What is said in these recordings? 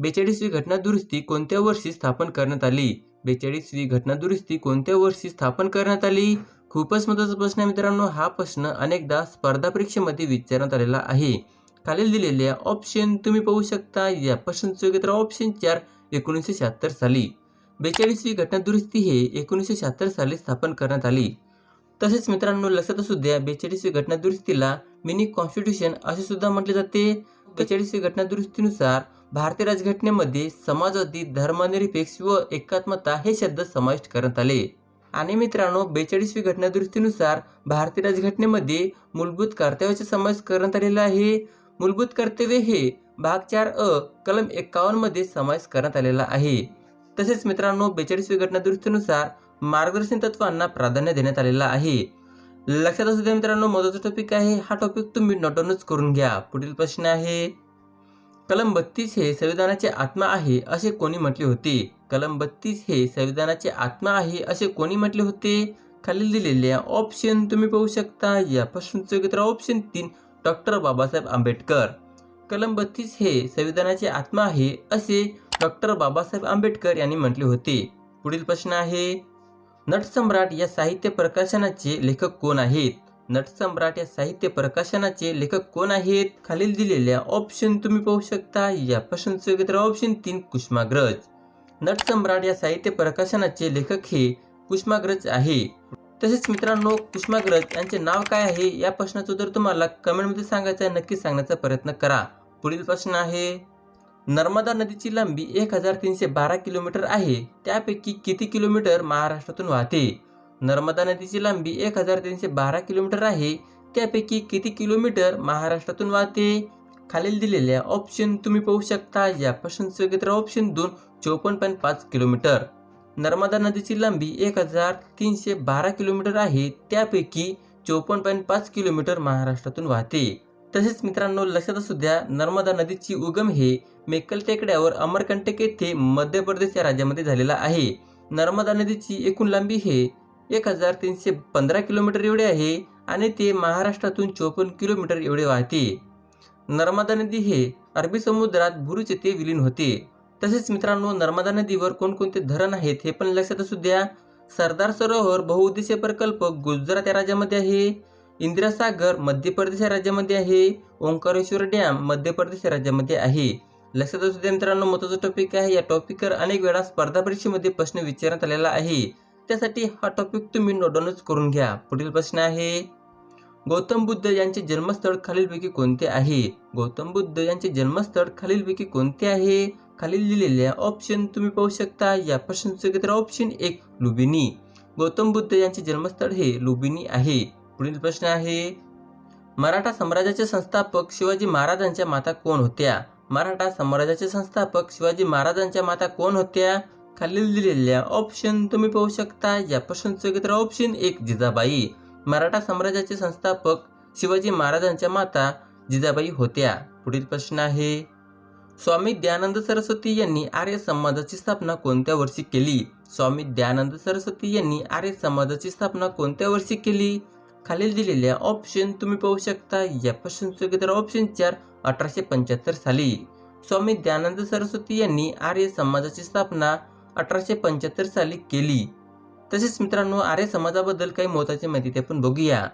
बेचाळीसवी घटना दुरुस्ती कोणत्या वर्षी स्थापन करण्यात आली? बेचाळीसवी घटना दुरुस्ती कोणत्या वर्षी स्थापन करण्यात आली? खूपच महत्त्वाचा प्रश्न आहे मित्रांनो. हा प्रश्न अनेकदा स्पर्धा परीक्षेमध्ये विचारण्यात आलेला आहे. खालील दिलेल्या ऑप्शन तुम्ही पाहू शकता. या प्रश्नाचं उत्तर ऑप्शन चार एकोणीसशे शहात्तर साली. बेचाळीसवी घटना दुरुस्ती हे एकोणीसशे शहात्तर साली स्थापन करण्यात आली. तसेच मित्रांनो लक्षात असू द्या बेचाळीसवी घटना दुरुस्तीला मिनी कॉन्स्टिट्यूशन असे सुद्धा म्हटले जाते. बेचाळीसवी घटना दुरुस्तीनुसार भारतीय राजघटनेमध्ये समाजवादी धर्मनिरपेक्ष व एकात्मता हे शब्द समाविष्ट करण्यात आले. आणि मित्रांनो बेचाळीसवी घटनादुरुस्तीनुसार भारतीय राजघटनेमध्ये मूलभूत कर्तव्याचा समावेश करण्यात आलेला आहे. मूलभूत कर्तव्य हे भाग चार अ कलम एक्कावन्नमध्ये समावेश करण्यात आलेला आहे. तसेच मित्रांनो बेचाळीसवी घटनादुरुस्तीनुसार मार्गदर्शन तत्वांना प्राधान्य देण्यात आलेलं आहे. लक्षात असू द्या मित्रांनो महत्त्वाचा टॉपिक आहे. हा टॉपिक तुम्ही नोटवूनच करून घ्या. पुढील प्रश्न आहे कलम बत्तीस हे संविधानाचे आत्मा आहे असे कोणी म्हटले होते? कलम बत्तीस हे संविधानाचे आत्मा आहे असे कोणी म्हटले होते? खालील दिलेल्या ऑप्शन तुम्ही पाहू शकता. या प्रश्नाचं उत्तर ऑप्शन तीन. डॉक्टर बाबासाहेब आंबेडकर. कलम बत्तीस हे संविधानाचे आत्मा आहे असे डॉक्टर बाबासाहेब आंबेडकर यांनी म्हटले होते. पुढील प्रश्न आहे नटसम्राट या साहित्य प्रकाशनाचे लेखक कोण आहेत? नटसम्राट या साहित्य प्रकाशनाचे लेखक कोण आहेत? खालील दिलेल्या ऑप्शन तुम्ही पाहू शकता. या प्रश्नाचं उत्तर ऑप्शन तीन कुष्माग्रज. नटसम्राट या साहित्य प्रकाशनाचे लेखक हे कुष्माग्रज आहे. तसेच मित्रांनो कुष्माग्रज यांचे नाव काय आहे? या प्रश्नाचं उत्तर तुम्हाला कमेंटमध्ये सांगायचं आहे नक्की सांगण्याचा प्रयत्न करा. पुढील प्रश्न आहे नर्मदा नदीची लांबी एक हजार तीनशे बारा किलोमीटर आहे. त्यापैकी किती किलोमीटर महाराष्ट्रातून वाहते? नर्मदा नदीची लांबी एक हजार तीनशे बारा किलोमीटर आहे. त्यापैकी किती किलोमीटर महाराष्ट्रातून वाहते? खालील दिलेल्या ऑप्शन तुम्ही पाहू शकता. या प्रश्नाचं ऑप्शन दोन चौपन्न पॉईंट पाच किलोमीटर. नर्मदा नदीची लांबी एक हजार तीनशे बारा किलोमीटर आहे. त्यापैकी चौपन्न पॉईंट पाच किलोमीटर महाराष्ट्रातून वाहते. तसेच मित्रांनो लक्षात असू द्या नर्मदा नदीची उगम हे मेकल टेकड्यावर अमरकंटक येथे मध्य प्रदेश या राज्यामध्ये झालेला आहे. नर्मदा नदीची एकूण लांबी हे एक हजार तीनशे पंधरा किलोमीटर एवढे आहे आणि ते महाराष्ट्रातून चोपन्न किलोमीटर एवढे वाहते. नर्मदा नदी हे अरबी समुद्रात बुरुज येथे विलीन होते. तसेच मित्रांनो नर्मदा नदीवर कोणकोणते धरण आहेत हे पण लक्षात असू द्या. सरदार सरोवर बहुउद्देशीय प्रकल्प गुजरात या राज्यामध्ये आहे. इंदिरा सागर मध्य प्रदेश या राज्यामध्ये आहे. ओंकारेश्वर डॅम मध्य प्रदेश या राज्यामध्ये आहे. लक्षात असू द्या मित्रांनो महत्त्वाचा टॉपिक आहे. या टॉपिकवर अनेक वेळा स्पर्धा परीक्षेमध्ये प्रश्न विचारण्यात आलेला आहे. त्यासाठी हा टॉपिक तुम्ही नोटडाऊनच करून घ्या. पुढील प्रश्न आहे गौतम बुद्ध यांचे जन्मस्थळ खालीलपैकी कोणते आहे? गौतम बुद्ध यांचे जन्मस्थळ खालीलपैकी कोणते आहे? खालील दिलेल्या ऑप्शन तुम्ही पाहू शकता. या प्रश्नचे तर ऑप्शन एक लुबिनी. गौतम बुद्ध यांचे जन्मस्थळ हे लुबिनी आहे. पुढील प्रश्न आहे मराठा साम्राज्याचे संस्थापक शिवाजी महाराजांच्या माता कोण होत्या? मराठा साम्राज्याचे संस्थापक शिवाजी महाराजांच्या माता कोण होत्या? खालील दिलेल्या ऑप्शन तुम्ही पाहू शकता. या प्रश्नाचं उत्तर ऑप्शन एक जिजाबाई. मराठा साम्राज्याचे संस्थापक शिवाजी महाराजांच्या माता जिजाबाई होत्या. पुढील प्रश्न आहे स्वामी दयानंद सरस्वती यांनी आर्य समाजाची स्थापना कोणत्या वर्षी केली? स्वामी दयानंद सरस्वती यांनी आर्य समाजाची स्थापना कोणत्या वर्षी केली? खालील दिलेल्या ऑप्शन तुम्ही पाहू शकता. या प्रश्नाचं उत्तर ऑप्शन चार अठराशे पंच्याहत्तर साली. स्वामी दयानंद सरस्वती यांनी आर्य समाजाची स्थापना अठराशे पंच्याहत्तर साली केली. तसेच मित्रांनो आर्य समाजाबद्दल काही महत्त्वाची माहिती ते आपण बघूया.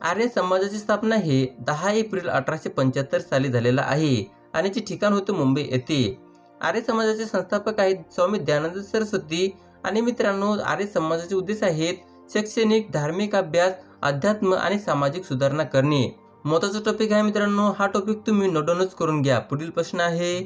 आर्य समाजाची स्थापना हे दहा एप्रिल अठराशे पंच्याहत्तर साली झालेला आहे आणि जे ठिकाण होतं मुंबई येथे. आर्य समाजाचे संस्थापक आहेत स्वामी दयानंद सरस्वती आणि मित्रांनो आर्य समाजाचे उद्देश आहेत शैक्षणिक धार्मिक अभ्यास अध्यात्म आणि सामाजिक सुधारणा करणे. महत्त्वाचा टॉपिक आहे मित्रांनो हा टॉपिक तुम्ही नोटडाऊनच करून घ्या. पुढील प्रश्न आहे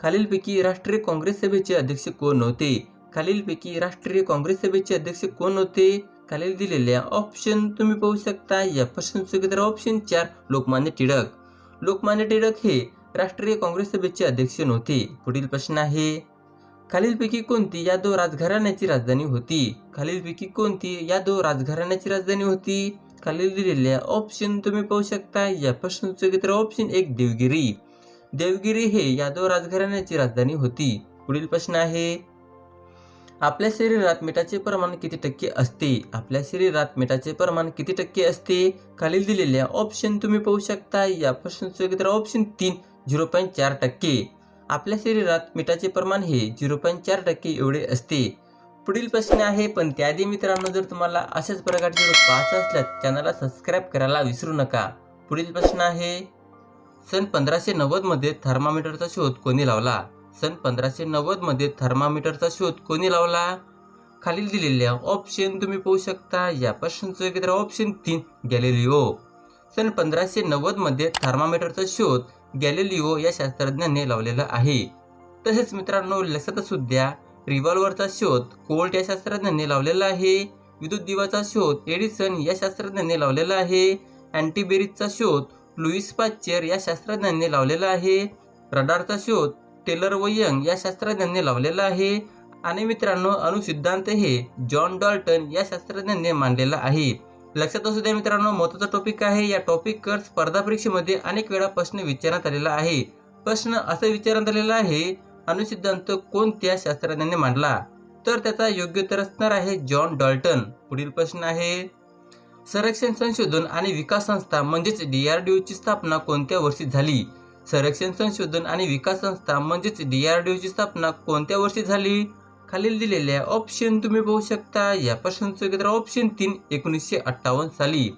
खालीलपैकी राष्ट्रीय काँग्रेस सभेचे अध्यक्ष कोण होते? खालीलपैकी राष्ट्रीय काँग्रेस सभेचे अध्यक्ष कोण होते? खालील दिलेल्या ऑप्शन तुम्ही पाहू शकता. या प्रश्न ऑप्शन चार लोकमान्य टिळक. लोकमान्य टिळक हे राष्ट्रीय काँग्रेस सभेचे अध्यक्ष नव्हते. पुढील प्रश्न आहे खालीलपैकी कोणती यादव राजघराण्याची राजधानी होती? खालीलपैकी कोणती यादव राजघराण्याची राजधानी होती? खालील दिलेल्या ऑप्शन तुम्ही पाहू शकता. या प्रश्न ऑप्शन एक देवगिरी. देवगिरी हे यादव राजघराण्याची राजधानी होती. पुढील प्रश्न आहे आपल्या शरीरात मिठाचे प्रमाण किती टक्के असते? आपल्या शरीरात मिठाचे प्रमाण किती टक्के असते? खालील दिलेल्या ऑप्शन तुम्ही पाहू शकता या प्रश्नाचं तर ऑप्शन तीन झिरो पॉईंट चार टक्के. आपल्या शरीरात मिठाचे प्रमाण हे झिरो पॉईंट चार टक्के एवढे असते. पुढील प्रश्न आहे पण त्याआधी मित्रांनो जर तुम्हाला अशाच प्रकारचे व्हिडिओ पाहायचं असल्यास चॅनलला सबस्क्राईब करायला विसरू नका. पुढील प्रश्न आहे सन पंधराशे नव्वदमध्ये थर्मामीटरचा शोध कोणी लावला? सन पंधराशे नव्वदमध्ये थर्मामीटरचा शोध कोणी लावला? खालील दिलेल्या ऑप्शन तुम्ही पाहू शकता. या प्रश्नचं उत्तर ऑप्शन तीन गॅलेलिओ. सन पंधराशे नव्वदमध्ये थर्मामीटरचा शोध गॅलेलिओ या शास्त्रज्ञाने लावलेला आहे. तसेच मित्रांनो लक्षात असू द्या रिव्हॉल्व्हरचा शोध कोल्ट या शास्त्रज्ञाने लावलेला आहे. विद्युत दिवाचा शोध एडिसन या शास्त्रज्ञाने लावलेला आहे. अँटीबेरीजचा शोध लुईस पाच्चर या शास्त्रज्ञांनी लावलेला आहे. रडारचा शोध टेलर व यंग या शास्त्रज्ञांनी लावलेला आहे. आणि मित्रांनो अणुसिद्धांत हे जॉन डॉल्टन या शास्त्रज्ञांनी मांडलेला आहे. लक्षात असू द्या मित्रांनो महत्त्वाचा टॉपिक आहे. या टॉपिकवर स्पर्धा परीक्षेमध्ये अनेक वेळा प्रश्न विचारण्यात आलेला आहे. प्रश्न असा विचारण्यात आलेला आहे अणुसिद्धांत कोणत्या शास्त्रज्ञांनी मांडला? तर त्याचा योग्य उत्तर असणार आहे जॉन डॉल्टन. पुढील प्रश्न आहे संरक्षण संशोधन आणि विकास संस्था म्हणजेच डीआरडीओची स्थापना कोणत्या वर्षी झाली? संरक्षण संशोधन आणि विकास संस्था म्हणजेच DRDO ची स्थापना कोणत्या वर्षी झाली? खालील दिलेल्या ऑप्शन तुम्ही पाहू शकता. या प्रश्नाचं उत्तर ऑप्शन तीन एकोणीसशे अठ्ठावन्न साली.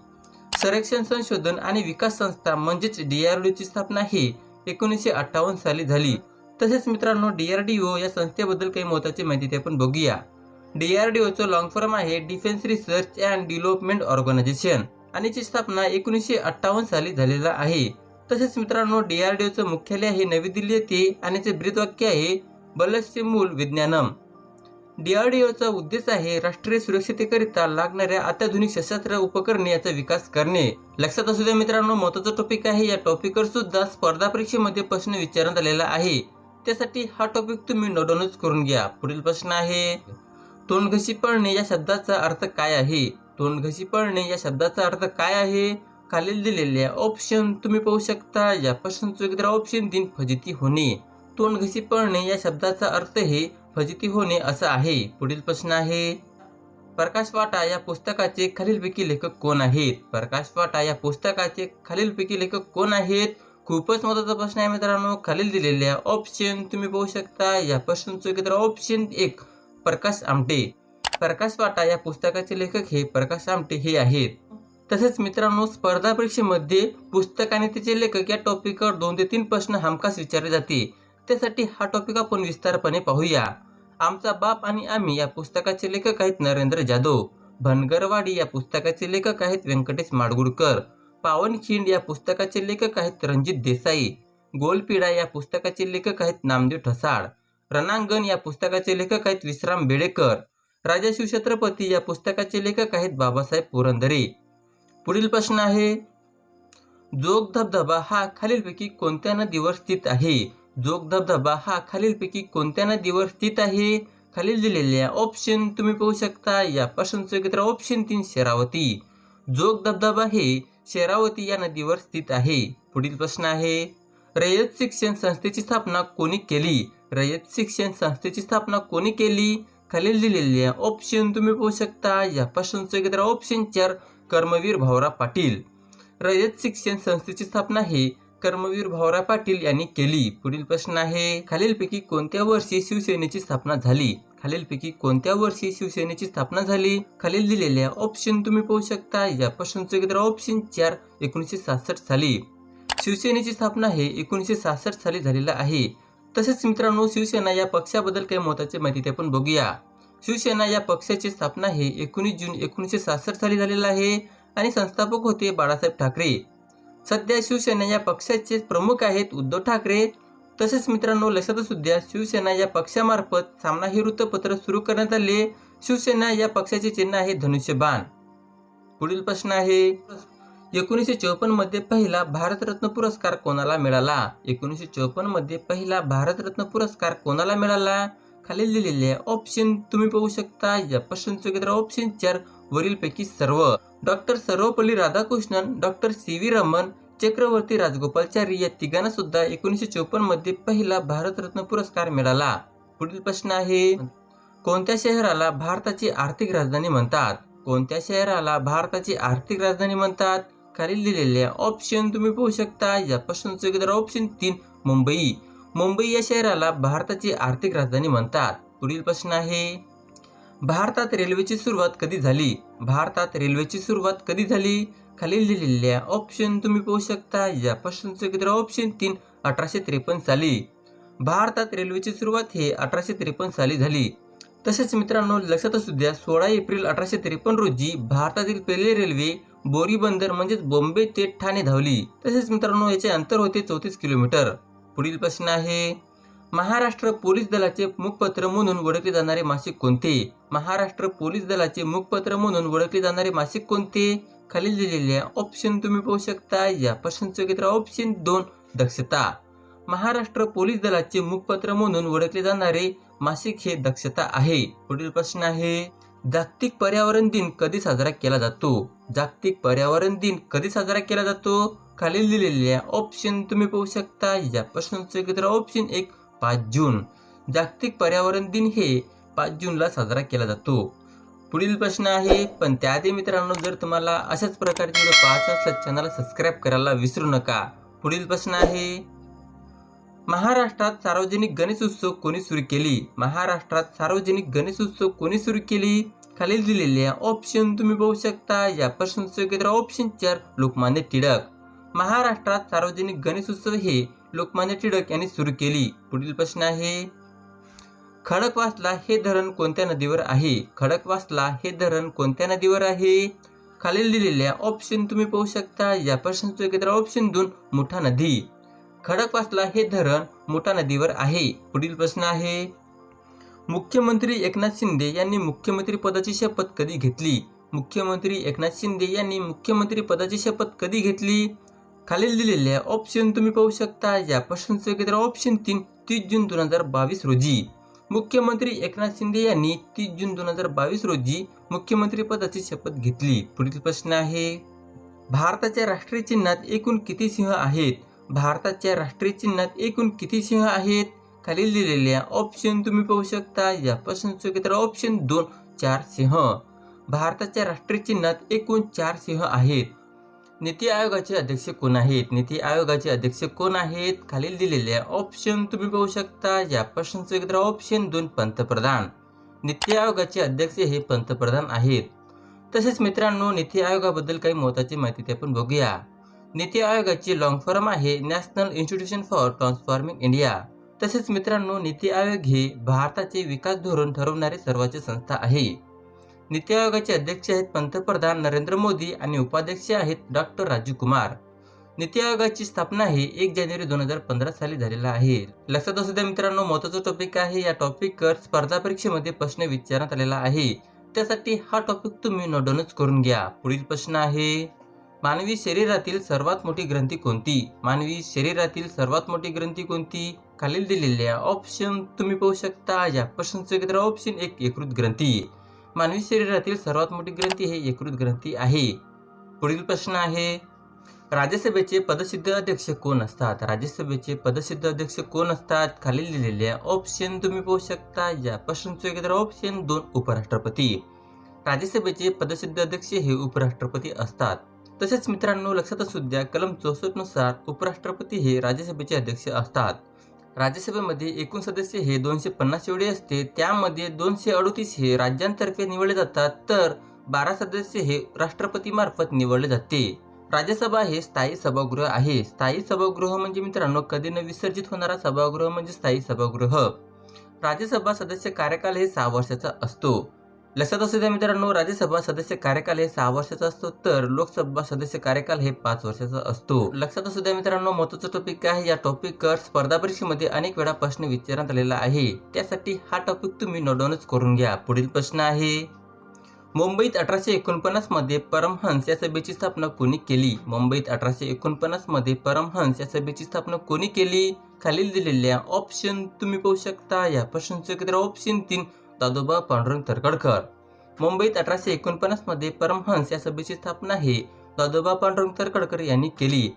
संरक्षण संशोधन आणि विकास संस्था म्हणजेच DRDO ची स्थापना ही एकोणीसशे अठ्ठावन्न साली झाली. तसेच मित्रांनो डीआरडीओ या संस्थेबद्दल काही महत्त्वाची माहिती ते आपण बघूया. डीआरडीओचं लॉंग फॉर्म आहे defence research and development organisation आणि ची स्थापना एकोणीसशे अठ्ठावन्न साली झालेला आहे. तसेच मित्रांनो डीआरडीओचं मुख्यालय आहे नवी दिल्ली येथे आणि याचे ब्रीदवाक्य आहे बलस्य मूल विज्ञानम. डीआरडीओचा उद्देश आहे राष्ट्रीय सुरक्षितेकरिता लागणाऱ्या अत्याधुनिक शस्त्र उपकरणे याचा विकास करणे. लक्षात असू द्या मित्रांनो महत्त्वाचा टॉपिक आहे. या टॉपिकवर सुद्धा स्पर्धा परीक्षेमध्ये प्रश्न विचारण्यात आलेला आहे. त्यासाठी हा टॉपिक तुम्ही नोटडाऊनच करून घ्या. पुढील प्रश्न आहे तोंडघशी पळणे या शब्दाचा अर्थ काय आहे? तोंडघशी पळणे या शब्दाचा अर्थ काय आहे? खालील दिलेल्या ऑप्शन तुम्ही पाहू शकता. या प्रश्नाचं चुकीदार ऑप्शन दिन फजिती होणे. तोंड घसी पळणे या शब्दाचा अर्थ हे फजिती होणे असं आहे. पुढील प्रश्न आहे प्रकाश वाटा या पुस्तकाचे खालीलपैकी लेखक कोण आहेत? प्रकाश वाटा या पुस्तकाचे खालीलपैकी लेखक कोण आहेत? खूपच महत्त्वाचा प्रश्न आहे मित्रांनो. खालील दिलेल्या ऑप्शन तुम्ही पाहू शकता. या प्रश्नाचं उत्तर ऑप्शन एक प्रकाश आमटे. प्रकाश वाटा या पुस्तकाचे लेखक हे प्रकाश आमटे हे आहेत. तसेच मित्रांनो स्पर्धा परीक्षेमध्ये पुस्तक आणि तिचे लेखक या टॉपिकवर दोन ते तीन प्रश्न हमखास विचारले जाते त्यासाठी हा टॉपिक आपण विस्तारपणे पाहूया. आमचा बाप आणि आम्ही या पुस्तकाचे लेखक आहेत नरेंद्र जाधव. भनगरवाडी या पुस्तकाचे लेखक आहेत व्यंकटेश माडगुळकर पावनखिंड या पुस्तकाचे लेखक आहेत रणजित देसाई. गोलपिडा या पुस्तकाचे लेखक आहेत नामदेव ठसाळ. रणांगण या पुस्तकाचे लेखक आहेत विश्राम बेडेकर. राजा शिवछत्रपती या पुस्तकाचे लेखक आहेत बाबासाहेब पुरंदरे. पुढील प्रश्न आहे. जोग धबधबा हा खालीलपैकी कोणत्या नदीवर स्थित आहे? जोग धबधबा हा खालीलपैकी कोणत्या नदीवर स्थित आहे? खालील दिलेल्या ऑप्शन तुम्ही पाहू शकता. या प्रश्नचं उत्तर ऑप्शन तीन शेरावती. जोग धबधबा हे शेरावती या नदीवर स्थित आहे. पुढील प्रश्न आहे. रयत शिक्षण संस्थेची स्थापना कोणी केली? रयत शिक्षण संस्थेची स्थापना कोणी केली? खालील दिलेल्या ऑप्शन तुम्ही पाहू शकता. या प्रश्नचं उत्तर ऑप्शन चार कर्मवीर भाऊराव पाटील. रयत शिक्षण संस्थेची स्थापना हे कर्मवीर भाऊराव पाटील यांनी केली. पुढील प्रश्न आहे खालीलपैकी कोणत्या वर्षी शिवसेनेची स्थापना झाली? खालीलपैकी कोणत्या वर्षी शिवसेनेची स्थापना झाली? खालील दिलेल्या ऑप्शन तुम्ही पाहू शकता. या प्रश्नाचं उत्तर ऑप्शन चार एकोणीसशे सहासष्ट साली. शिवसेनेची स्थापना हे एकोणीसशे सहासष्ट साली झालेलं आहे. तसेच मित्रांनो शिवसेना या पक्षाबद्दल काही महत्वाची माहिती ते आपण बघूया. शिवसेना या पक्षाची स्थापना हे एकोणीस जून एकोणीसशे सहासष्ट साली झालेलं आहे आणि संस्थापक होते बाळासाहेब ठाकरे. सध्या शिवसेना या पक्षाचे प्रमुख आहेत उद्धव ठाकरे. तसेच मित्रांनो लक्षात सुद्धा शिवसेना या पक्षामार्फत सामना हे वृत्तपत्र सुरू करण्यात आले. शिवसेना या पक्षाचे चिन्ह आहे धनुष्यबाण पुढील प्रश्न आहे एकोणीसशे चौपन्नमध्ये पहिला भारतरत्न पुरस्कार कोणाला मिळाला? एकोणीसशे चौपन्नमध्ये पहिला भारतरत्न पुरस्कार कोणाला मिळाला? खालील दिलेले ऑप्शन तुम्ही पाहू शकता या प्रश्नाचं उत्तर ऑप्शन चार वरीलपैकी सर्व. Doctor Sarvepalli Radhakrishnan doctor C V Raman Chakravarti Rajagopalachari या तिघांना सुद्धा एकोणीसशे चोपन्नमध्ये पहिला भारतरत्न पुरस्कार मिळाला. पुढील प्रश्न आहे कोणत्या शहराला भारताची आर्थिक राजधानी म्हणतात? कोणत्या शहराला भारताची आर्थिक राजधानी म्हणतात? खालील लिहिलेले ऑप्शन तुम्ही पाहू शकता या प्रश्नाचं उत्तर ऑप्शन तीन मुंबई. मुंबई या शहराला भारताची आर्थिक राजधानी म्हणतात. पुढील प्रश्न आहे भारतात रेल्वेची सुरुवात कधी झाली? भारतात रेल्वेची सुरुवात कधी झाली? खालील लिहिलेल्या ऑप्शन तुम्ही पाहू शकता. या प्रश्नाचं ऑप्शन तीन अठराशे त्रेपन्न साली. भारतात रेल्वेची सुरुवात हे अठराशे त्रेपन्न साली झाली. तसेच मित्रांनो लक्षात असू द्या सोळा एप्रिल अठराशे त्रेपन्न रोजी भारतातील पहिले रेल्वे बोरी बंदर म्हणजेच बॉम्बे ते ठाणे धावली. तसेच मित्रांनो याचे अंतर होते चौतीस किलोमीटर. पुढील प्रश्न आहे महाराष्ट्र पोलीस दलाचे मुखपत्र म्हणून ओळखले जाणारे मासिक कोणते? महाराष्ट्र पोलीस दलाचे मुखपत्र म्हणून ओळखले जाणारे मासिक कोणते? खालील दिलेल्या ऑप्शन तुम्ही पाहू शकता. या प्रश्नाचं उत्तर ऑप्शन दोन दक्षता. महाराष्ट्र पोलीस दलाचे मुखपत्र म्हणून ओळखले जाणारे मासिक हे दक्षता आहे. पुढील प्रश्न आहे जागतिक पर्यावरण दिन कधी साजरा केला जातो? जागतिक पर्यावरण दिन कधी साजरा केला जातो? खालील दिलेल्या ऑप्शन तुम्ही पाहू शकता. या प्रश्नाचं एकत्र ऑप्शन एक पाच जून. जागतिक पर्यावरण दिन हे पाच जूनला साजरा केला जातो. पुढील प्रश्न आहे पण त्याआधी मित्रांनो जर तुम्हाला अशाच प्रकारचे व्हिडिओ पाहत असल्यास चॅनलला सबस्क्राईब करायला विसरू नका. पुढील प्रश्न आहे महाराष्ट्रात सार्वजनिक गणेश उत्सव कोणी सुरू केली? महाराष्ट्रात सार्वजनिक गणेश उत्सव कोणी सुरू केली? खालील दिलेल्या ऑप्शन तुम्ही पाहू शकता. या प्रश्नाचं उत्तर ऑप्शन चार लोकमान्य टिळक. महाराष्ट्रात सार्वजनिक गणेश उत्सव हे लोकमान्य टिळक यांनी सुरू केली. पुढील प्रश्न आहे खडकवासला हे धरण कोणत्या नदीवर आहे? खडकवासला हे धरण कोणत्या नदीवर आहे? खालील दिलेल्या ऑप्शन तुम्ही पाहू शकता. या प्रश्नाचं उत्तर ऑप्शन दोन मुठा नदी. खडकवासला हे धरण मोठा नदीवर आहे. पुढील प्रश्न आहे मुख्यमंत्री एकनाथ शिंदे यांनी मुख्यमंत्री पदाची शपथ कधी घेतली? मुख्यमंत्री एकनाथ शिंदे यांनी मुख्यमंत्री पदाची शपथ कधी घेतली? खालील दिलेल्या ऑप्शन तुम्ही पाहू शकता. या प्रश्नाचं ऑप्शन तीन तीस जून दोन हजार बावीस रोजी. मुख्यमंत्री एकनाथ शिंदे यांनी तीस जून दोन हजार बावीस रोजी मुख्यमंत्री पदाची शपथ घेतली. पुढील प्रश्न आहे भारताच्या राष्ट्रीय चिन्हात एकूण किती सिंह आहेत? भारताच्या राष्ट्रीय चिन्हात एकूण किती सिंह आहेत? खालील दिलेल्या ऑप्शन तुम्ही पाहू शकता. या प्रश्नाचं तर ऑप्शन दोन चार सिंह. भारताच्या राष्ट्रीय चिन्हात एकूण चार सिंह आहेत. नीती आयोगाचे अध्यक्ष कोण आहेत? नीती आयोगाचे अध्यक्ष कोण आहेत? खालील दिलेल्या ऑप्शन तुम्ही पाहू शकता. या प्रश्नाचं उत्तर ऑप्शन दोन पंतप्रधान. नीती आयोगाचे अध्यक्ष हे पंतप्रधान आहेत. तसेच मित्रांनो नीती आयोगाबद्दल काही महत्त्वाची माहिती ते आपण बघूया. नीती आयोगाची लॉंग फॉर्म आहे national institution for transforming India तसेच मित्रांनो नीती आयोग हे भारताचे विकास धोरण ठरवणारे सर्वोच्च संस्था आहे. नीती आयोगाचे अध्यक्ष आहेत पंतप्रधान नरेंद्र मोदी आणि उपाध्यक्ष आहेत डॉक्टर राजीव कुमार. नीती आयोगाची स्थापना ही एक जानेवारी दोन हजार पंधरा साली झालेला आहे. लक्षात असू द्या मित्रांनो महत्त्वाचा टॉपिक आहे. या टॉपिकवर स्पर्धा परीक्षेमध्ये प्रश्न विचारण्यात आलेला आहे. त्यासाठी हा टॉपिक तुम्ही नोटडाऊनच करून घ्या. पुढील प्रश्न आहे मानवी शरीरातील सर्वात मोठी ग्रंथी कोणती? मानवी शरीरातील सर्वात मोठी ग्रंथी कोणती? खालील दिलेल्या ऑप्शन तुम्ही पाहू शकता. या प्रश्नाचं उत्तर ऑप्शन एक यकृत ग्रंथी. मानवी शरीरातील सर्वात मोठी ग्रंथी हे यकृत ग्रंथी आहे. पुढील प्रश्न आहे राज्यसभेचे पदसिद्ध अध्यक्ष कोण असतात? राज्यसभेचे पदसिद्ध अध्यक्ष कोण असतात? खालील दिलेल्या ऑप्शन तुम्ही पाहू शकता. या प्रश्नाचं उत्तर ऑप्शन दोन उपराष्ट्रपती. राज्यसभेचे पदसिद्ध अध्यक्ष हे उपराष्ट्रपती असतात. तसेच मित्रांनो लक्षात असू द्या कलम चौसष्टनुसार उपराष्ट्रपती हे राज्यसभेचे अध्यक्ष असतात. राज्यसभेमध्ये एकूण सदस्य हे दोनशे पन्नास एवढे असते. त्यामध्ये दोनशे अडोतीस हे राज्यांतर्फे निवडले जातात. तर बारा सदस्य हे राष्ट्रपतीमार्फत निवडले जाते. राज्यसभा हे स्थायी सभागृह आहे. स्थायी सभागृह म्हणजे मित्रांनो कधी न विसर्जित होणारा सभागृह म्हणजे स्थायी सभागृह. राज्यसभा सदस्य कार्यकाल हे सहा वर्षाचा असतो. लक्षात असू द्या मित्रांनो राज्यसभा सदस्य कार्यकाल हे सहा वर्षाचा असतो तर लोकसभा सदस्य कार्यकाल हे पाच वर्षाचा असतो. लक्षात असू द्या मित्रांनो महत्त्वाचा टॉपिक आहे? या टॉपिकवर स्पर्धा परीक्षेमध्ये अनेक वेळा प्रश्न विचारण्यात आलेला आहे. त्यासाठी हा टॉपिक तुम्ही नोटडाऊनच करून घ्या. पुढील प्रश्न आहे मुंबईत अठराशे एकोणपन्नासमध्ये परमहंस या सभेची स्थापना कोणी केली? मुंबईत अठराशे एकोणपन्नासमध्ये परमहंस या सभेची स्थापना कोणी केली? खालील दिलेल्या ऑप्शन तुम्ही पाहू शकता. या प्रश्नचे ऑप्शन तीन. दादोबा पांडुरंग तरखडकर मुंबईत अठराशे एकोणपन्नासमध्ये परमहंस या सभेची स्थापना ही दादोबा पांडुरंग तरखडकर यांनी केली.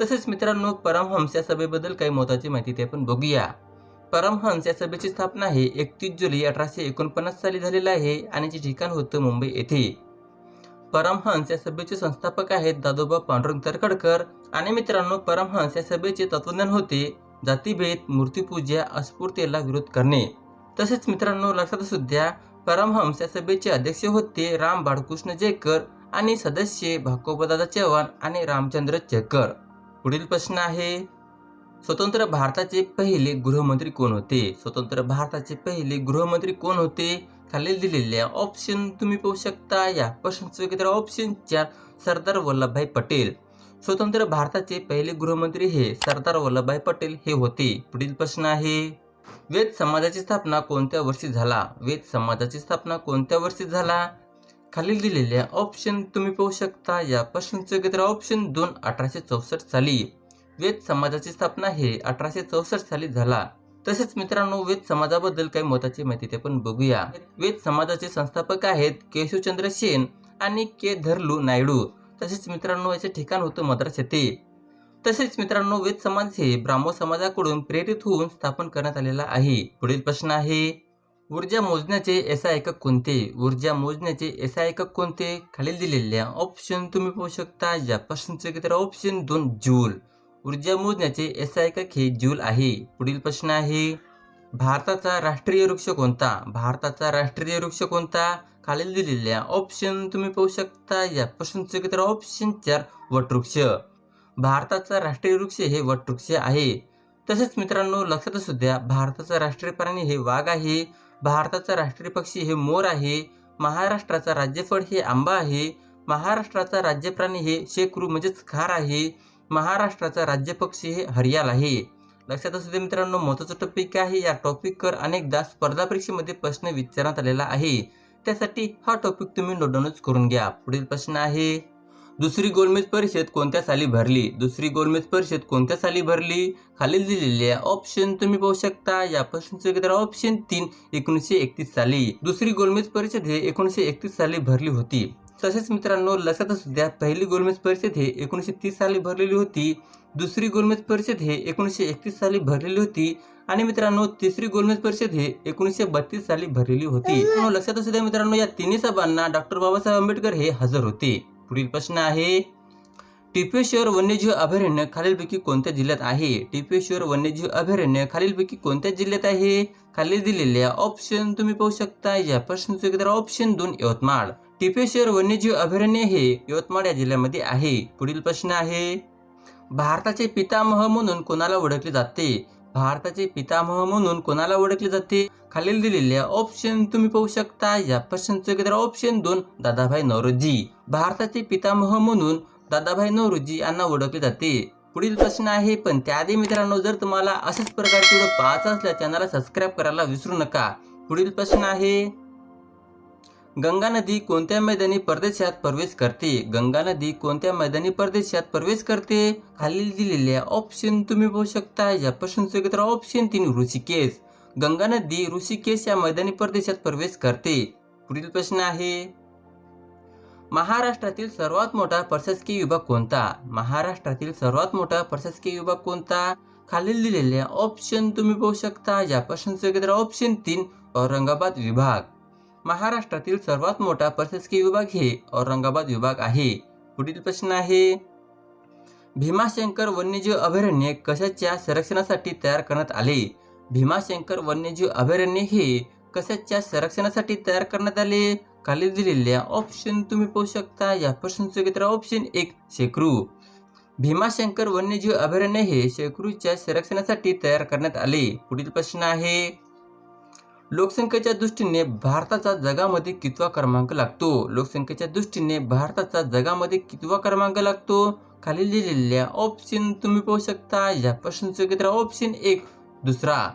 तसेच मित्रांनो परमहंस या सभेबद्दल काही महत्वाची माहिती ते आपण बघूया. परमहंस या सभेची स्थापना ही एकतीस जुलै अठराशे एकोणपन्नास साली झालेलं आहे आणि जे ठिकाण होतं मुंबई येथे. परमहंस या सभेचे संस्थापक आहेत दादोबा पांडुरंग तरखडकर आणि मित्रांनो परमहंस या सभेचे तत्वज्ञान होते जातीभेद मूर्तीपूजा अस्फूर्तेला विरोध करणे. तसेच मित्रांनो लक्षात असू द्या परमहंस या सभेचे अध्यक्ष होते राम बाळकृष्ण जयकर आणि सदस्य भाकोबदादा चव्हाण आणि रामचंद्र चेकर. पुढील प्रश्न आहे स्वतंत्र भारताचे पहिले गृहमंत्री कोण होते? स्वतंत्र भारताचे पहिले गृहमंत्री कोण होते? खालील दिलेल्या ऑप्शन तुम्ही पाहू शकता. या प्रश्नाचं ऑप्शन चार सरदार वल्लभभाई पटेल. स्वतंत्र भारताचे पहिले गृहमंत्री हे सरदार वल्लभभाई पटेल हे होते. पुढील प्रश्न आहे वेद समाजाची स्थापना कोणत्या वर्षी झाला? वेद समाजाची स्थापना कोणत्या वर्षी झाला? खालील दिलेल्या ऑप्शन तुम्ही पाहू शकता. या प्रश्नाचं उत्तर ऑप्शन दोन अठराशे चौसष्ट साली. वेद समाजाची स्थापना हे अठराशे चौसष्ट साली झाला. तसेच मित्रांनो वेद समाजाबद्दल काही महत्वाची माहिती ते पण बघूया. वेद समाजाचे संस्थापक आहेत केशवचंद्र सेन आणि के. धरलू नायडू. तसेच मित्रांनो याचे ठिकाण होतं मद्रास येथे. तसेच मित्रांनो वेद समाज हे ब्राह्मण समाजाकडून प्रेरित होऊन स्थापन करण्यात आलेला आहे. पुढील प्रश्न आहे ऊर्जा मोजण्याचे एस एकक कोणते? ऊर्जा मोजण्याचे एस एकक कोणते? खालील दिलेल्या ऑप्शन तुम्ही पाहू शकता. या प्रश्नचे ऑप्शन दोन जूल ऊर्जा मोजण्याचे एस एकक हे जूल आहे. पुढील प्रश्न आहे भारताचा राष्ट्रीय वृक्ष कोणता? भारताचा राष्ट्रीय वृक्ष कोणता? खालील दिलेल्या ऑप्शन तुम्ही पाहू शकता. या प्रश्नचे ऑप्शन चार वटवृक्ष. भारताचा राष्ट्रीय वृक्ष हे वटवृक्ष आहे. तसेच मित्रांनो लक्षात असू द्या भारताचा राष्ट्रीय प्राणी हे वाघ आहे भारताचा राष्ट्रीय पक्षी हे मोर आहे महाराष्ट्राचा राज्यफळ हे आंबा आहे महाराष्ट्राचा राज्य प्राणी हे शेकरू म्हणजेच खार आहे महाराष्ट्राचा राज्य पक्षी हे हरियाल आहे. लक्षात असू दे मित्रांनो महत्वाचं टॉपिक आहे. या टॉपिकवर अनेकदा स्पर्धा परीक्षेमध्ये प्रश्न विचारण्यात आलेला आहे. त्यासाठी हा टॉपिक तुम्ही नोट करून घ्या. पुढील प्रश्न आहे दुसरी गोलमेज परिषद कोणत्या साली भरली? दुसरी गोलमेज परिषद कोणत्या साली भरली? खालील दिलेल्या ऑप्शन तुम्ही पाहू शकता. या प्रश्नाचे उत्तर ऑप्शन तीन एकोणीसशे एकतीस साली. दुसरी गोलमेज परिषद हे एकोणीसशे एकतीस साली भरली होती. तसेच मित्रांनो लक्षात असू द्या पहिली गोलमेज परिषद हे एकोणीसशे तीस साली भरलेली होती. दुसरी गोलमेज परिषद हे एकोणीसशे एकतीस साली भरलेली होती. आणि मित्रांनो तिसरी गोलमेज परिषद हे एकोणीसशे बत्तीस साली भरलेली होती. लक्षात असू द्या मित्रांनो या तिन्ही सभांना डॉक्टर बाबासाहेब आंबेडकर हे हजर होते. पुढील प्रश्न आहे टिपेश्वर वन्यजीव अभयारण्य खालीलपैकी कोणत्या जिल्ह्यात आहे? टिपेश्वर वन्यजीव अभयारण्य खालीलपैकी कोणत्या जिल्ह्यात आहे? खाली दिलेल्या ऑप्शन तुम्ही पाहू शकता. या प्रश्नाचे ऑप्शन दोन यवतमाळ. टिपेश्वर वन्यजीव अभयारण्य हे यवतमाळ या जिल्ह्यामध्ये आहे. पुढील प्रश्न आहे भारताचे पितामह म्हणून कोणाला ओळखले जाते? भारताचे पितामह म्हणून कोणाला ओळखले जाते? खालील दिलेल्या ऑप्शन तुम्ही पाहू शकता. या प्रश्नचं ऑप्शन दोन दादाभाई नौरोजी भारताचे पितामह म्हणून दादाभाई नौरोजी यांना ओळखले जाते. पुढील प्रश्न आहे पण त्याआधी मित्रांनो जर तुम्हाला अशाच प्रकारचे व्हिडिओ पाहायचा असल्या चॅनलला सबस्क्राईब करायला विसरू नका. पुढील प्रश्न आहे गंगा नदी कोणत्या मैदानी प्रदेशात प्रवेश करते? गंगा नदी कोणत्या मैदानी प्रदेशात प्रवेश करते? खालील दिलेल्या ऑप्शन तुम्ही पाहू शकता. या प्रश्नाचे उत्तर ऑप्शन तीन ऋषिकेश. गंगा नदी ऋषिकेश या मैदानी प्रदेशात प्रवेश करते. पुढील प्रश्न आहे महाराष्ट्रातील सर्वात मोठा प्रशासकीय विभाग कोणता? महाराष्ट्रातील सर्वात मोठा प्रशासकीय विभाग कोणता? खालील दिलेल्या ऑप्शन तुम्ही पाहू शकता. या प्रश्नाचे उत्तर ऑप्शन तीन औरंगाबाद विभाग. महाराष्ट्रातील सर्वात मोठा प्रशासकीय विभाग हे औरंगाबाद विभाग आहे. पुढील प्रश्न आहे भीमाशंकर वन्यजीव अभयारण्य कशाच्या संरक्षणासाठी तयार करण्यात आले? भीमाशंकर वन्यजीव अभयारण्य हे कशाच्या संरक्षणासाठी तयार करण्यात आले? खाली दिलेल्या ऑप्शन तुम्ही पाहू शकता. या प्रश्नाचे ऑप्शन एक शेकरू भीमाशंकर वन्यजीव अभयारण्य हे शेकरूच्या संरक्षणासाठी तयार करण्यात आले. पुढील प्रश्न आहे लोकसंख्येच्या दृष्टीने भारताचा जगामध्ये कितवा क्रमांक लागतो? लोकसंख्येच्या दृष्टीने भारताचा जगामध्ये कितवा क्रमांक लागतो? खाली लिहिलेल्या ऑप्शन तुम्ही पाहू शकता. या प्रश्नचं उत्तर ऑप्शन एक दुसरा.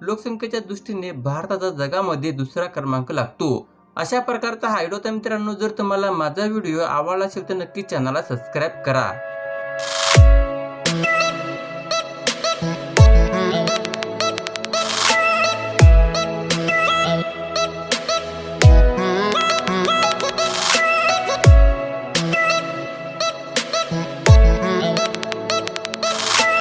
लोकसंख्येच्या दृष्टीने भारताचा जगामध्ये दुसरा क्रमांक लागतो. अशा प्रकारचा हा व्हिडिओ तर मित्रांनो. जर तुम्हाला माझा व्हिडिओ आवडला असेल तर नक्की चॅनलला सबस्क्राईब करा.